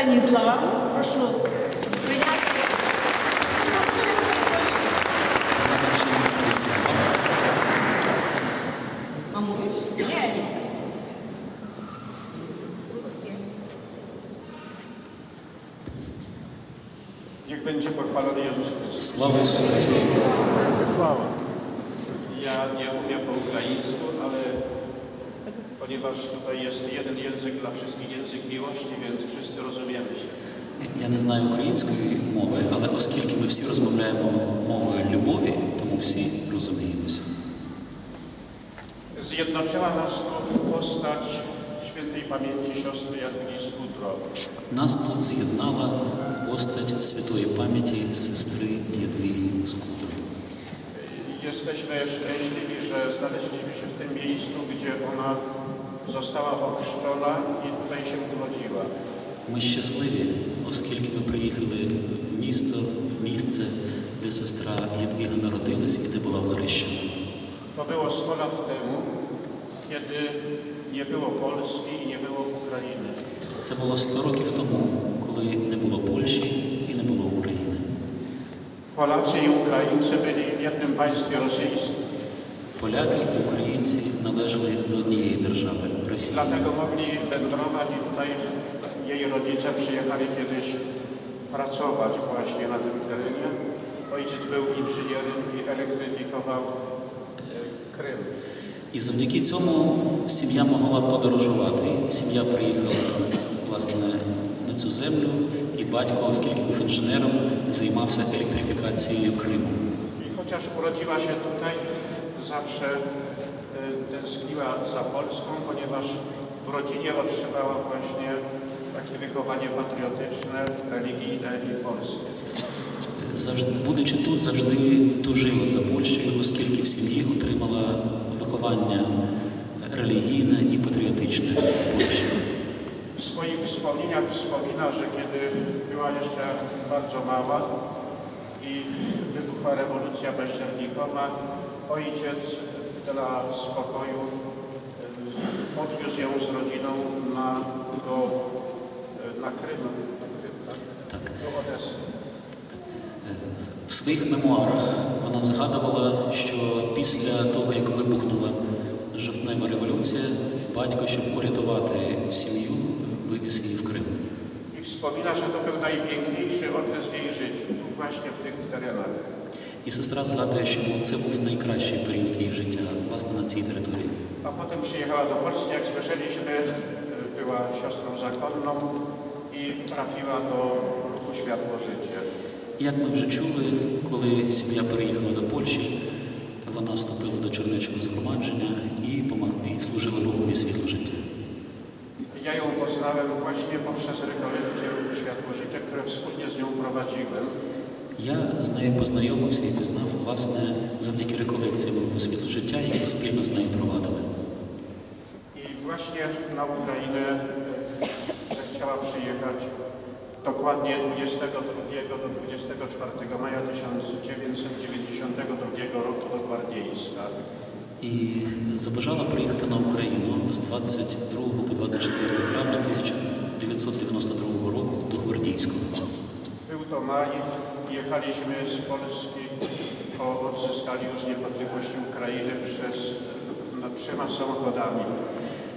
Станіслава. Прошу всі розмовляємо мовою любові, тому всі розуміємося. Zjednoczyła nas tu postać świętej pamięci siostry Jadwigi Skutro. Нас тут з'єднала постать святої пам'яті сестри Ядвіги Скутер. Jesteśmy szczęśliwi, że znaleźliśmy się w tym miejscu, gdzie ona została ochrzczona i tutaj się urodziła. Ми щасливі, оскільки ми приїхали в місто, в місце, де сестра Ядвіга народилась і де була охрещена. To było 100 lat temu, kiedy nie było Polski i nie było Ukrainy. Це було 100 років тому, коли не було Польщі і не було України. Polacy i Ukraińcy byli w jednym państwie rosyjskim. Поляки і українці належали до однієї держави Росії. Dlatego mogli wędrować i tutaj jej rodzice przyjechali kiedyś pracować właśnie na tym terenie. Ojciec był inżynierem i elektryfikował e, Krym. І завдяки цьому сім'я могла подорожувати. Сім'я приїхала власне на цю землю, і батько, оскільки був інженером, займався електрифікацією Криму. I chociaż urodziła się tutaj, zawsze e, tęskniła za Polską, ponieważ w rodzinie otrzymała właśnie takie wychowanie patriotyczne, religijne i polskie. Завжди, будучи тут, завжди тужила за Польщею, оскільки в сім'ї отримала виховання релігійне і патріотичне в Польщі. W swoich wspomnieniach wspomina, że kiedy była jeszcze bardzo mała i wybuchła rewolucja październikowa, ojciec dla spokoju e, odwiózł ją z rodziną na, do, Так. В своїх мемуарах вона згадувала, що після того, як вибухнула жовтнева революція, батько, щоб урятувати сім'ю, вивіз її в Крим. Wspomina, że to był najpiękniejszy okres w jej życiu, tu właśnie w tych terenach. І сестра згадує, що це був найкращий період її життя, власне, на цій території. A potem przyjechała do Polski, jak słyszeliśmy, e, była siostrą zakonną i trafiła do ruchu Światło Życie. Як ми вже чули, коли сім'я переїхала до Польщі, вона вступила до Чернечого згромадження і, помаг- і служила рухові світло життя. Ja ją poznałem właśnie poprzez rekolekcje ruchu Światło Życie, które wspólnie z nią prowadziłem. Я з нею познайомився і пізнав, власне, завдяки реколекціям руху світло життя, які спільно з нею провадили. I właśnie na Ukrainę e, zechciała przyjechać dokładnie 22 do 24 maja 1992 roku do Gwardiejska. І забажала приїхати на Україну з 22 по 24 травня 1992 року до Гвардійського. Był to maj, jechaliśmy z Polski po odzyskaniu już niepodległości Ukrainy przez no, trzema samochodami.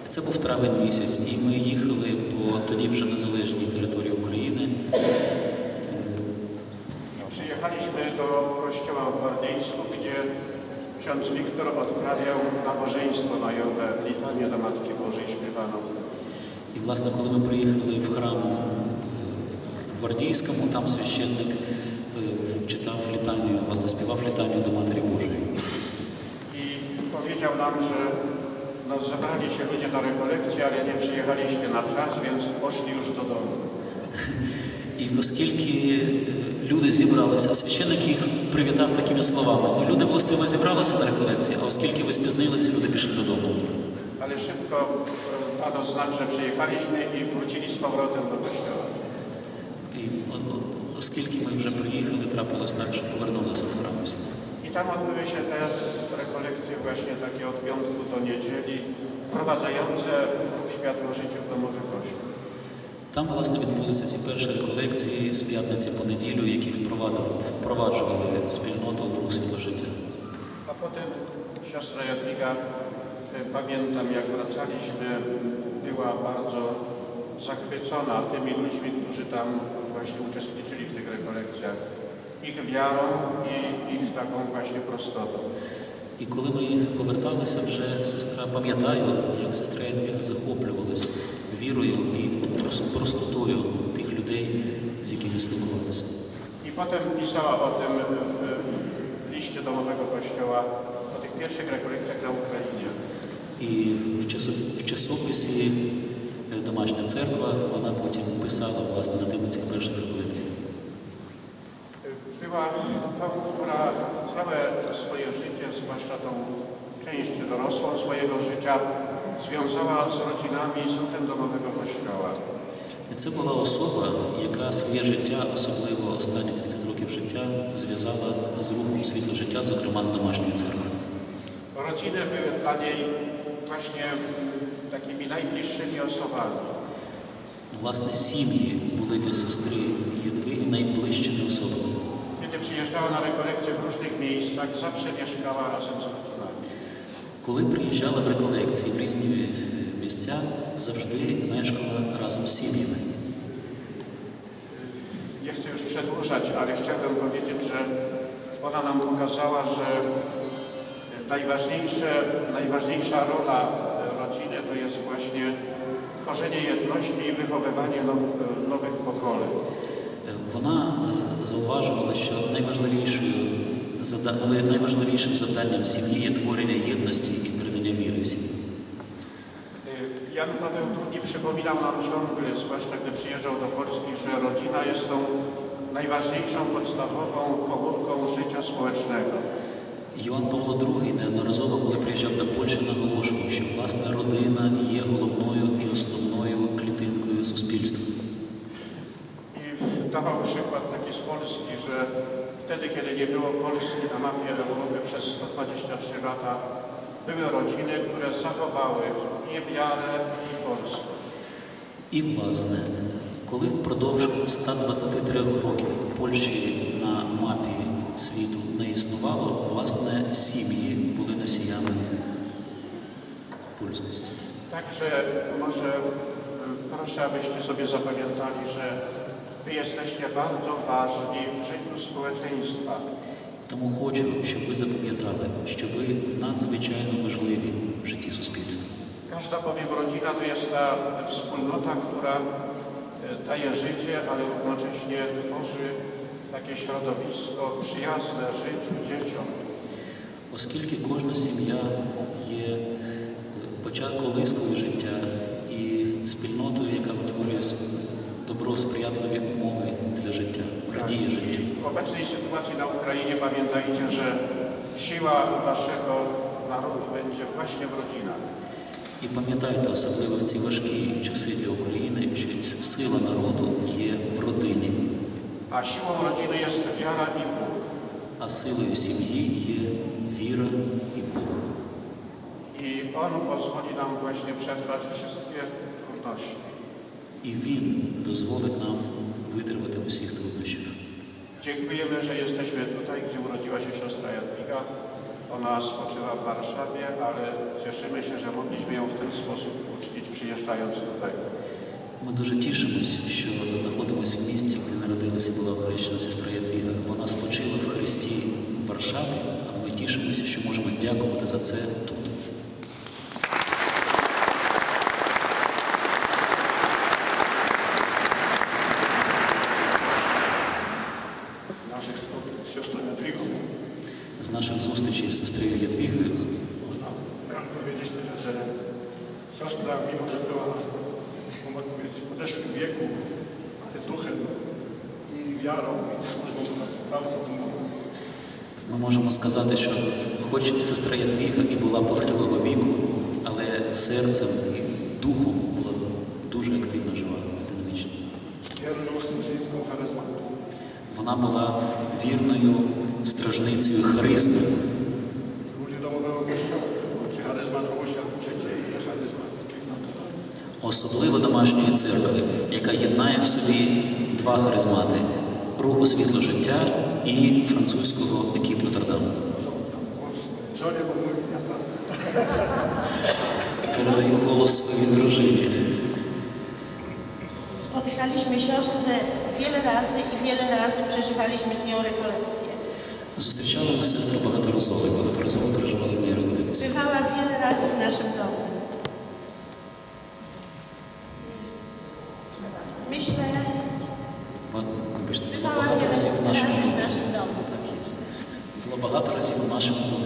Це був травень місяць, і ми їхали по тоді вже незалежній території України. Przyjechaliśmy do kościoła w Gwardyńsku, gdzie ksiądz Wiktor odprawiał nabożeństwo majowe, litanię do Matki Bożej śpiewaną. І, власне, коли ми приїхали в храм в Гвардійському, там священник е, читав літанію, власне, співав літанію до Матері Божої. I powiedział nam, że no, zebrali się ludzie na rekolekcję, ale nie przyjechaliście na czas, więc poszli już do domu. І оскільки люди зібралися, а священник їх привітав такими словами: «Ну, люди властиво зібралися на реколекції, а оскільки ви спізнилися, люди пішли додому. Ale szybko e, dano znak, że przyjechaliśmy i wrócili z powrotem do. І оскільки ми вже приїхали, трапилось так, що повернулися в храм. всі. I tam odbyły się te rekolekcje właśnie takie od piątku do niedzieli, wprowadzające ruch światło życiu w domowy kościół. Там, власне, відбулися ці перші реколекції з п'ятниці по неділю, які впровадили, впроваджували спільноту в рух світло життя. A potem siostra Jadwiga, e, pamiętam jak wracaliśmy, była bardzo zachwycona tymi ludźmi, którzy tam właśnie uczestniczyli w tych rekolekcjach. Ich wiarą i ich taką właśnie prostotą. І коли ми поверталися, вже сестра пам'ятаю, як сестра Ядвіга захоплювалась вірою і простотою тих людей, з якими спілкувалися. I potem pisała o tym w, w liście domowego kościoła, o tych pierwszych rekolekcjach na Ukrainie. І в, часо- в часописі е, Домашня церква вона потім писала власне на тему цих перших реколекцій. Była tą, która całe swoje życie, zwłaszcza tą część dorosłą życia, związała z rodzinami z ruchem domowego kościoła. І це була особа, яка своє життя, особливо останні 30 років життя, зв'язала з рухом світло життя, зокрема з домашньої церкви. Rodziny były dla niej właśnie takimi najbliższymi osobami. Власне, сім'ї були для сестри Єдвиги найближчими особами. Kiedy przyjeżdżała na rekolekcje w różnych miejscach, zawsze mieszkała razem z rodzinami. Коли приїжджала в реколекції в різні е, місця, завжди мешкала разом з сім'ями. Nie chcę już przedłużać, ale chciałbym powiedzieć, że ona nam pokazała, że najważniejsze, najważniejsza rola e, rodziny to jest właśnie tworzenie jedności i wychowywanie now, e, nowych pokoleń. Е, Вона е, зауважувала, що найважливішою зада- найважливішим завданням сім'ї є творення єдності і передання віри в сім'ю. E, Jan Paweł II przypominał nam ciągle, zwłaszcza gdy przyjeżdżał do Polski, że rodzina jest tą najważniejszą, podstawową komórką życia społecznego. Йоанн Павло II неодноразово, коли приїжджав до Польщі, наголошував, що власне родина є головною і основною клітинкою суспільства. I dawał przykład taki z Polski, że wtedy, kiedy nie było Polski na mapie Europy przez 123 lata, były rodziny, które zachowały i wiarę, i Polskę. І, власне, коли впродовж 123 років Польщі на мапі світу не існувало, власне, сім'ї були носіями польськості. Także może y, proszę, abyście sobie zapamiętali, że wy jesteście bardzo ważni w życiu społeczeństwa. Тому хочу, щоб ви запам'ятали, що ви надзвичайно важливі в житті суспільства. Każda bowiem rodzina to jest ta wspólnota, która y, daje życie, ale równocześnie tworzy takie środowisko przyjazne życiu, dzieciom. Оскільки кожна сім'я є е, почат- колискою життя і спільнотою, яка витворює с- добро, сприятливі умови для життя, радіє життю. W obecnej sytuacji na Ukrainie pamiętajcie, że siła waszego narodu będzie właśnie w rodzinach. І пам'ятайте, особливо в ці важкі часи для України, що сила народу є в родині, A siłą rodziny jest wiara i Bóg. а силою сім'ї є віра і Бог. I On pozwoli nam właśnie przetrwać wszystkie trudności. І Він doзволить нам витримати в усіх труднощах. Dziękujemy, że jesteśmy tutaj, gdzie urodziła się siostra Jadwiga. Ona spoczywa w Warszawie, ale cieszymy się, że mogliśmy ją w ten sposób uczcić, przyjeżdżając tutaj. Ми дуже тішимось, що знаходимося в місті, де народилася і була хрещена сестра Ядвіга. Вона спочила в Христі в Варшаві, а ми тішимося, що можемо дякувати за це тут. Naszych spotkań z siostrą Jadwigą З наших зустрічей з сестрою Ядвігою Można powiedzieć tyle, że siostra, mimo że była można powiedzieć, w podeszłym wieku, ale duchem i wiarą i służbą bardzo wymogła. ми можемо сказати, що хоч сестра Ядвіга і була похилого віку, але серцем і духом була дуже активно жива, динамічна. Вона була вірною стражницею харизми, особливо домашньої церкви, яка єднає в собі два харизмати руху світло життя і французького екіп Нотр-Дам. Żonie, bo mówi na pracę. Передаю голос своїй дружині. Spotykaliśmy siostrę wiele razy i wiele razy przeżywaliśmy z nią rekolekcje. Zустрічали ми сестру багаторазово і багаторазово переживали з нею реколекції. Bywała wiele razy w naszym domu. Myślę, Ба- Вибачте, було bywała багато wiele разів в razy нашому w домі. naszym domu. Так є. Було багато разів в нашому домі,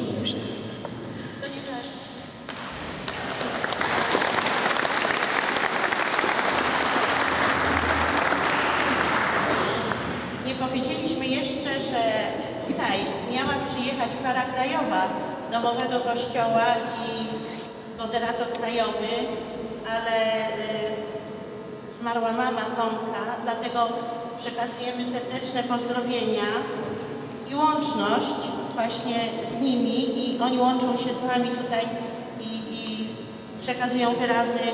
Tomka, dlatego przekazujemy serdeczne pozdrowienia i łączność właśnie z nimi i oni łączą się z nami tutaj i, i przekazują wyrazy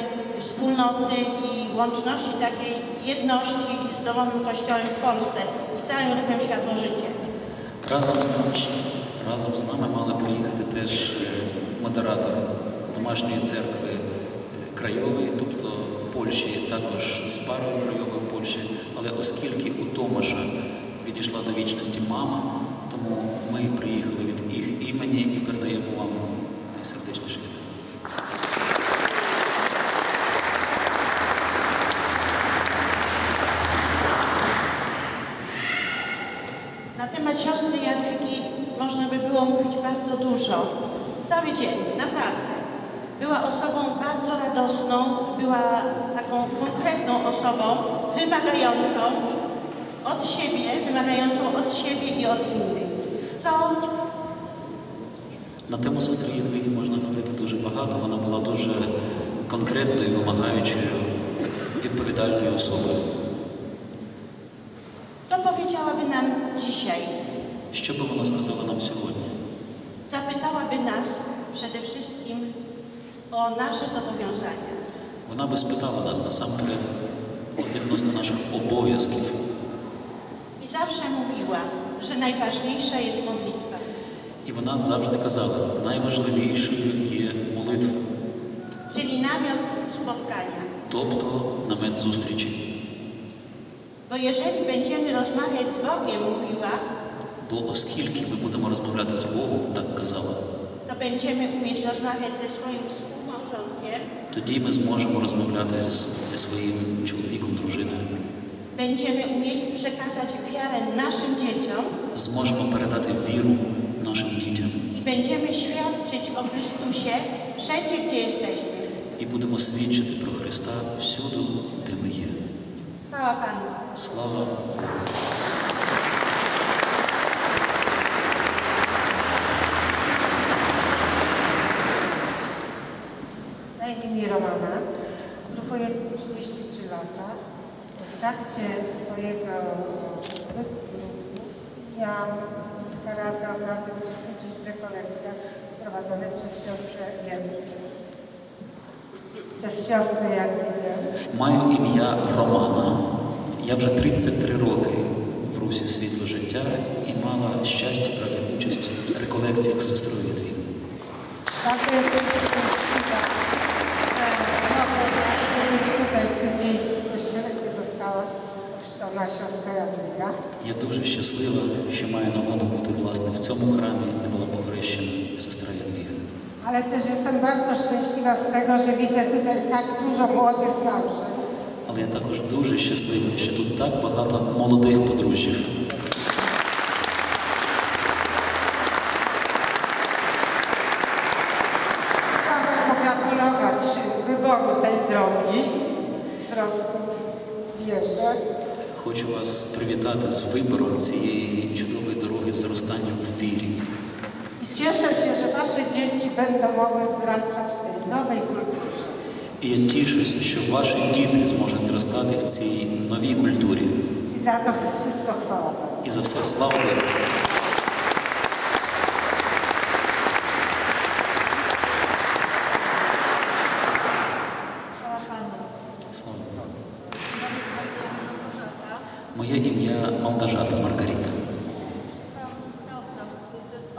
wspólnoty i łączności takiej jedności z domowym kościołem w Polsce i całym ruchem Światło Życie. Разом з нами, разом з нами мали приїхати теж е, модератори домашньої церкви е, Крайової, тобто в Польщі, також з парою Крайової в Польщі. Але оскільки у Томаша відійшла до вічності мама, тому ми приїхали від їх імені і передаємо вам найсердечніші вітання. Na temat siostry Jadwigi można by było mówić bardzo dużo. Cały dzień, naprawdę. Była osobą bardzo radosną, konkretną osobą, wymagającą od siebie, wymagającą od siebie i od innych. Co На тему сестри Єдвиги можна говорити дуже багато. Вона була дуже конкретною, вимагаючою, відповідальною особою. Co powiedziałaby nam dzisiaj? Що би вона сказала нам сьогодні? Zapytałaby nas przede wszystkim o nasze zobowiązania. Вона би спитала нас насамперед відносно наших обов'язків. I zawsze mówiła, że najważniejsza jest modlitwa. І вона завжди казала, найважливішою є молитва, Czyli namiot spotkania. тобто намет зустрічі. Bo jeżeli będziemy rozmawiać z Bogiem, mówiła, Бо оскільки ми будемо розмовляти з Богом, так казала, to będziemy umieć rozmawiać ze swoim тоді ми зможемо розмовляти зі своїм чоловіком, дружиною, będziemy umieli przekazać wiarę naszym dzieciom зможемо передати віру нашим дітям i będziemy świadczyć o Chrystusie wszędzie, gdzie jesteśmy. і будемо свідчити про Христа всюди, де ми є. Chwała Panu. Слава Богу! Na imię Romana. Kruchu jest 33 lata. W trakcie swojego miałam kilka razy okazję uczestniczyć w rekolekcjach prowadzonych przez siostrę Jadwigę. Przez siostrę Jadwigę. Маю ім'я Романа. Я вже 33 роки в русі світло життя і мала щастя брати участь в реколекціях з сестрою Єдвігою. Bardzo jestem szczęśliwa, że mogę być tutaj w tym miejscu w kościele, gdzie została chrzczona siostra Jadwiga. Я дуже щаслива, що маю нагоду бути власне в цьому храмі, де була похрещена сестра Ядвіга. Але теж jestem bardzo szczęśliwa z tego, że widzę tutaj tak dużo młodych małżeństw. Але я також дуже щаслива, що тут так багато молодих подружжів. Хочу вас привітати з вибором цієї чудової дороги зростання в вірі. І cieszę się, że Wasze dzieci będą mogły wzrastać w tej nowej kulturze. І я тішуся, що ваші діти зможуть зростати в цій новій культурі. I za to wszystko chwała Panu. І за все слава Богу. Chwała Panu.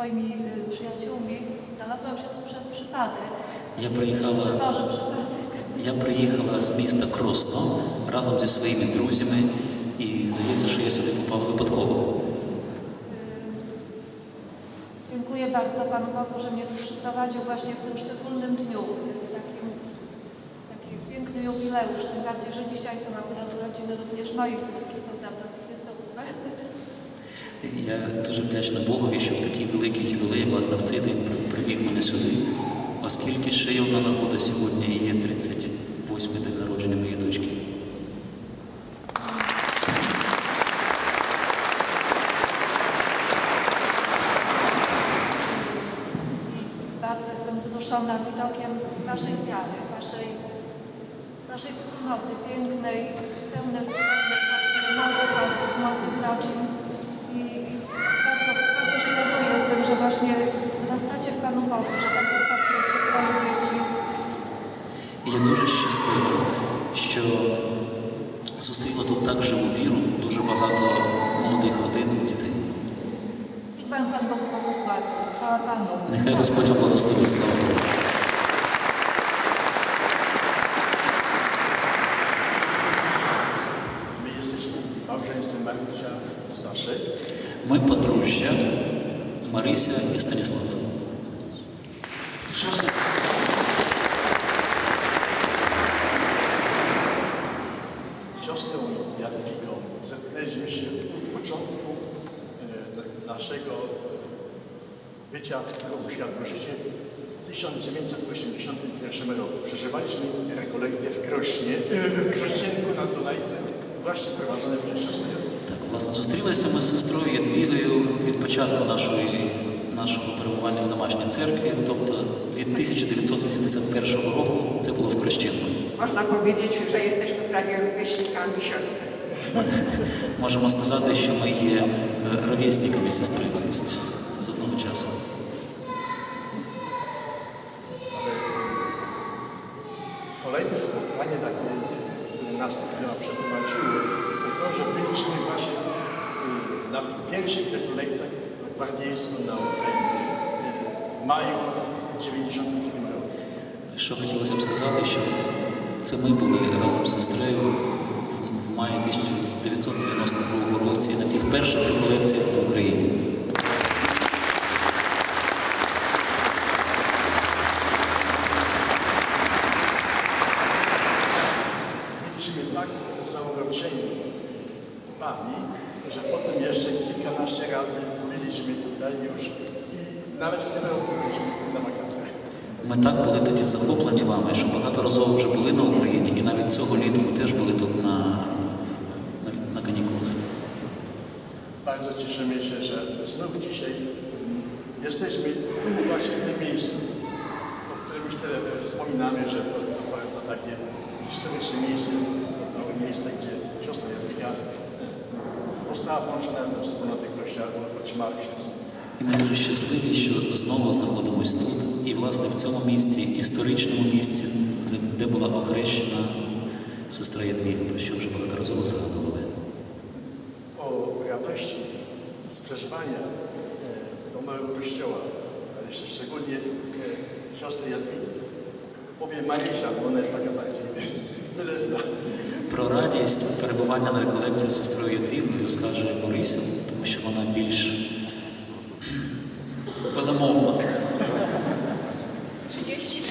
swoimi y, przyjaciółmi. Znalazłam się tu przez przypadek. Я приїхала, я приїхала з міста Кросно разом зі своїми друзями, і здається, що я сюди попала випадково. Dziękuję bardzo Panu Bogu, że mnie przyprowadził właśnie w tym szczególnym dniu, w takim, taki piękny jubileusz, tym bardziej, że dzisiaj są akurat urodziny również moich córki, to prawda, 28. Я дуже вдячна Богові, що в такий великий ювілей, власне, день привів мене сюди, оскільки ще є одна нагода сьогодні і є 38 день народження моєї дочки. I bardzo jestem wzruszona widokiem Waszej wiary, Waszej, Waszej wspólnoty pięknej, pełnej, Я дуже щаслива, що зустріла тут так живу віру, дуже багато молодих родин і дітей. Нехай Господь благословить слава Богу. My jesteśmy małżeństwem Marysia Staszek. Ми подружжя Марися і Станіслав. Siostry. Siostrą Jadwigą zetknęliśmy się u początku e, naszego e, bycia w uświadomości w 1981 roku. Przeżywaliśmy rekolekcję w Krośnie, e, w Krościenku na Dunajce, właśnie prowadzone przez siostrę Jadwigę. Так, власне, зустрілися ми з сестрою Ядвігою від початку нашої, нашого перебування в домашній церкві, тобто від 1981 року це було в Крещенку. Можна powiedzieć, що jesteśmy prawie rówieśnikami siostry. Можемо сказати, що ми є е, ровесниками сестри, тобто з одного часу. Kolejne spotkanie takie, które nas dopiero przeprowadziło, to to, że byliśmy właśnie y, na pierwszych rekolekcjach w Gwardiejsku na Ukrainie maju 92 roku. Що хотілося б сказати, що це ми були разом з сестрою в, в маї 1992 році на цих перших реколекціях historyczne miejsce, to było miejsce, gdzie siostra Jadwiga została włączona do wspólnoty Kościoła, otrzymała chrzest. І ми дуже щасливі, що знову знаходимось тут, і власне в цьому місці, історичному місці, де- де була охрещена сестра Ядвіга, про що вже багаторазово згадували. O radości z przeżywania e, domowego Kościoła, ale jeszcze szczególnie e, siostry Jadwigi. Powiem Marysia, bo ona jest taka bardziej wylewna. Про радість перебування на реколекції з сестрою Ядвігою розкаже Борися, тому що вона більш велемовна.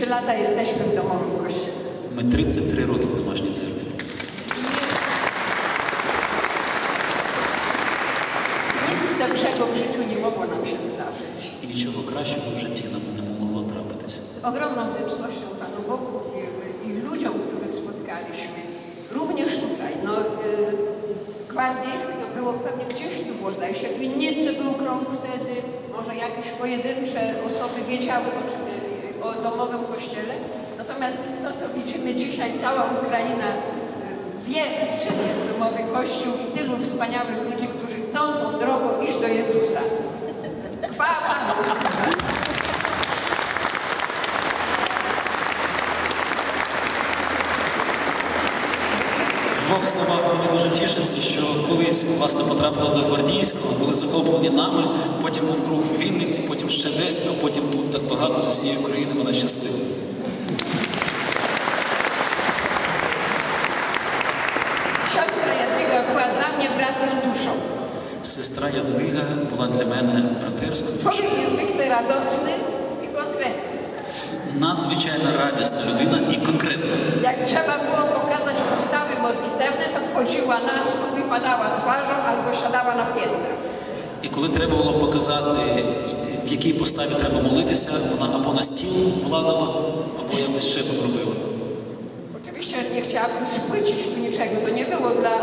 33 lata jesteśmy w domowym kościele. Ми 33 роки в домашній церкві. Nic lepszego w życiu nie mogło nam się wydarzyć. І нічого кращого в житті нам не могло трапитися. Z ogromną wdzięcznością Panu Bogu Gwardiejsk to było pewnie gdzieś tu było, zdaje się, w Winnicy był krąg wtedy, może jakieś pojedyncze osoby wiedziały o, czym, o domowym kościele. Natomiast to, co widzimy dzisiaj, cała Ukraina y, wie, czym jest domowy kościół i tylu wspaniałych ludzi, którzy chcą tą drogą iść do Jezusa. Chwała Panu! В словах вони дуже тішаться, що колись власне потрапили до гвардійського, були захоплені нами, потім був круг у Вінниці, потім ще десь, а потім тут так багато з усієї України. Вона щаслива. Сестра Ядвига була для мене братерською. Człowiek niezwykle коли треба було показати, в якій поставі треба молитися, вона або на стіл влазила, або якось ще там робила. Oczywiście nie chciałabym spłycić tu niczego, to nie było dla,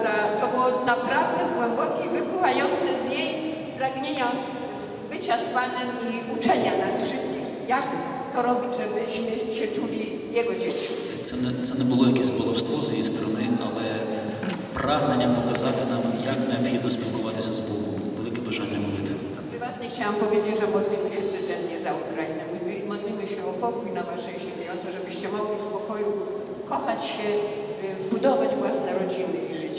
dla, to było naprawdę głębokie, wypływające z jej pragnienia bycia z Panem i uczenia nas wszystkich, jak to robić, żebyśmy się czuli Jego dziećmi. Це не, це не було якесь баловство з її сторони, але прагнення показати нам, як необхідно спілкуватися з Богом, chciałam powiedzieć, że modlimy się codziennie za Ukrainę. Modlimy się o pokój na waszej ziemi, o to, żebyście mogli w pokoju kochać się, budować własne rodziny i żyć.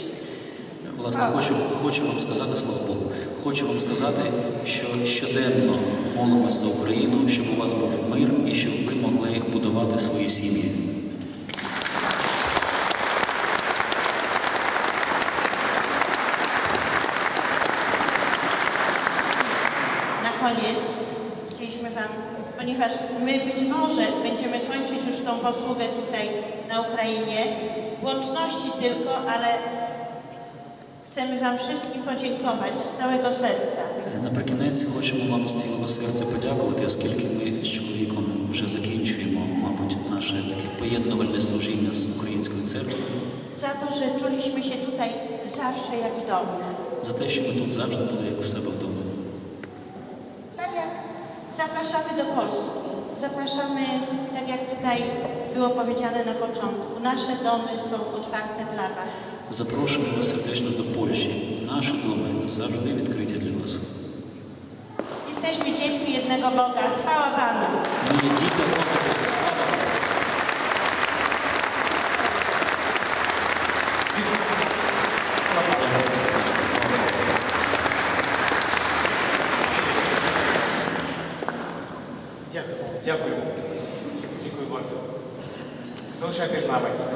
Власне, хочу, хочу вам сказати, слава Богу, хочу вам сказати, що щоденно молимось за Україну, щоб у вас був мир і щоб ви могли будувати свої сім'ї. ponieważ my być może będziemy kończyć już tą posługę tutaj na Ukrainie, w łączności tylko, ale chcemy Wam wszystkim podziękować z całego serca. Наприкінець хочемо вам з цілого серця подякувати, оскільки ми з чоловіком вже закінчуємо, мабуть, наше таке поєднувальне служіння з українською церквою, Za to, że czuliśmy się tutaj zawsze jak w domu. за те, що ми тут завжди були як в себе вдома. Tak jak zapraszamy do Polski, zapraszamy, tak jak tutaj było powiedziane na początku, nasze domy są otwarte dla Was. Запрошуємо вас сердечно до Польщі. Наші доми завжди відкриті для вас. Jesteśmy dziećmi jednego Boga. Chwała Panu. Ми є діти Бога, слава Богу.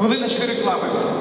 Хвилина чотири реклами.